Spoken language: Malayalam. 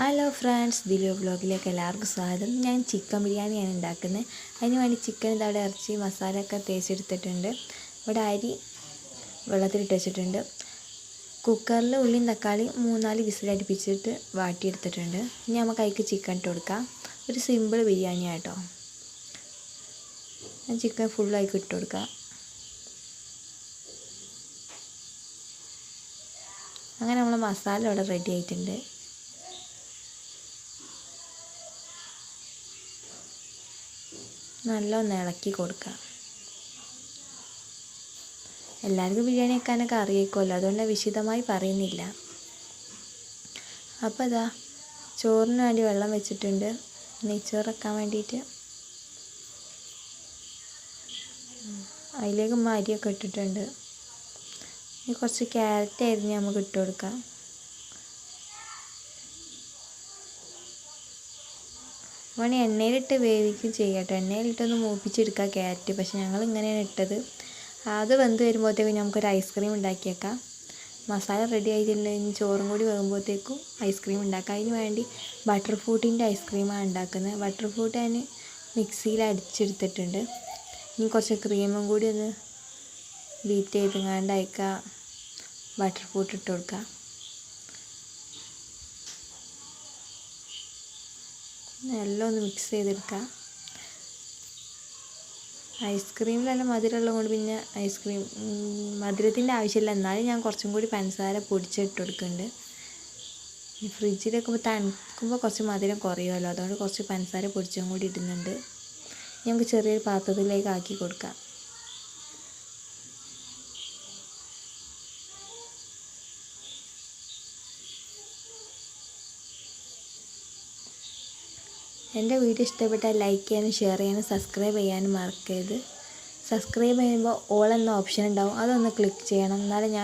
ഹലോ ഫ്രണ്ട്സ് ദിലോ ബ്ലോഗിലേക്ക് എല്ലാവർക്കും സ്വാഗതം. ഞാൻ ചിക്കൻ ബിരിയാണിയാണ് ഉണ്ടാക്കുന്നത്. അതിന് വേണ്ടി ചിക്കൻ ഇതവിടെ ഇറച്ചി മസാലയൊക്കെ തേച്ചെടുത്തിട്ടുണ്ട്. ഇവിടെ അരി വെള്ളത്തിലിട്ട് വെച്ചിട്ടുണ്ട്. കുക്കറിൽ ഉള്ളിയും തക്കാളി മൂന്നാൽ വിസിലടിപ്പിച്ചിട്ട് വാട്ടിയെടുത്തിട്ടുണ്ട്. ഇനി നമുക്ക് അതിക്ക് ചിക്കൻ ഇട്ട് കൊടുക്കാം. ഒരു സിമ്പിൾ ബിരിയാണി ആട്ടോ. ഞാൻ ചിക്കൻ ഫുള്ളായിക്ക് ഇട്ട് കൊടുക്കാം. അങ്ങനെ നമ്മൾ മസാല ഇവിടെ റെഡി ആയിട്ടുണ്ട്. നല്ലൊന്ന് ഇളക്കി കൊടുക്കുക എല്ലാവർക്കും ബിരിയാണി വെക്കാനൊക്കെ അറിയിക്കുമല്ലോ അതുകൊണ്ട് വിശദമായി പറയുന്നില്ല. അപ്പോൾ ഇതാ ചോറിന് വേണ്ടി വെള്ളം വെച്ചിട്ടുണ്ട്. നെയ്ച്ചോറ് വെക്കാൻ വേണ്ടിയിട്ട് അതിലേക്ക് അരിയൊക്കെ ഇട്ടിട്ടുണ്ട്. ഇനി കുറച്ച് ക്യാരറ്റ് അരിഞ്ഞ് നമുക്ക് ഇട്ട് കൊടുക്കാം. വേണി എണ്ണയിലിട്ട് വേവിക്കും ചെയ്യട്ടെ എണ്ണയിലിട്ടൊന്ന് മൂപ്പിച്ചെടുക്കുക ക്യാരറ്റ്. പക്ഷെ ഞങ്ങൾ ഇങ്ങനെയാണ് ഇട്ടത്. അത് വെന്ത് വരുമ്പോഴത്തേക്കും നമുക്കൊരു ഐസ്ക്രീം ഉണ്ടാക്കിയേക്കാം. മസാല റെഡി ആയിട്ടുണ്ടെങ്കിൽ ചോറും കൂടി വേകുമ്പോഴത്തേക്കും ഐസ്ക്രീം ഉണ്ടാക്കാം. അതിന് വേണ്ടി ബട്ടർ ഫ്രൂട്ടിന്റെ ഐസ്ക്രീമാണ് ഉണ്ടാക്കുന്നത്. ബട്ടർ ഫ്രൂട്ട് ഞാൻ മിക്സിയിൽ അടിച്ചെടുത്തിട്ടുണ്ട്. ഇനി കുറച്ച് ക്രീമും കൂടി ഒന്ന് ബീറ്റ് ചെയ്തെങ്ങാണ്ട് ബട്ടർ ഫ്രൂട്ട് ഇട്ട് കൊടുക്കാം. എല്ലാം ഒന്ന് മിക്സ് ചെയ്തെടുക്കാം. ഐസ്ക്രീമിലെല്ലാം മധുരമുള്ളത് കൊണ്ട് പിന്നെ ഐസ്ക്രീം മധുരത്തിന്റെ ആവശ്യമില്ല. എന്നാലും ഞാൻ കുറച്ചും കൂടി പഞ്ചസാര പൊടിച്ചിട്ട് കൊടുക്കുന്നുണ്ട്. ഫ്രിഡ്ജിൽ വെക്കുമ്പോൾ തണുക്കുമ്പോൾ കുറച്ച് മധുരം കുറയുമല്ലോ. അതുകൊണ്ട് കുറച്ച് പഞ്ചസാര പൊടിച്ചും കൂടി ഇടുന്നുണ്ട്. നമുക്ക് ചെറിയൊരു പാത്രത്തിലേക്ക് ആക്കി കൊടുക്കാം. എന്റെ വീഡിയോ ഇഷ്ടപ്പെട്ടാൽ ലൈക്ക് ചെയ്യാനും ഷെയർ ചെയ്യാനും സബ്സ്ക്രൈബ് ചെയ്യാനും മറക്കരുത്. സബ്സ്ക്രൈബ് ചെയ്യുമ്പോൾ ഓൾ എന്ന ഓപ്ഷൻ ഉണ്ടാവും. അതൊന്ന് ക്ലിക്ക് ചെയ്യണം. എന്നാലും ഞാൻ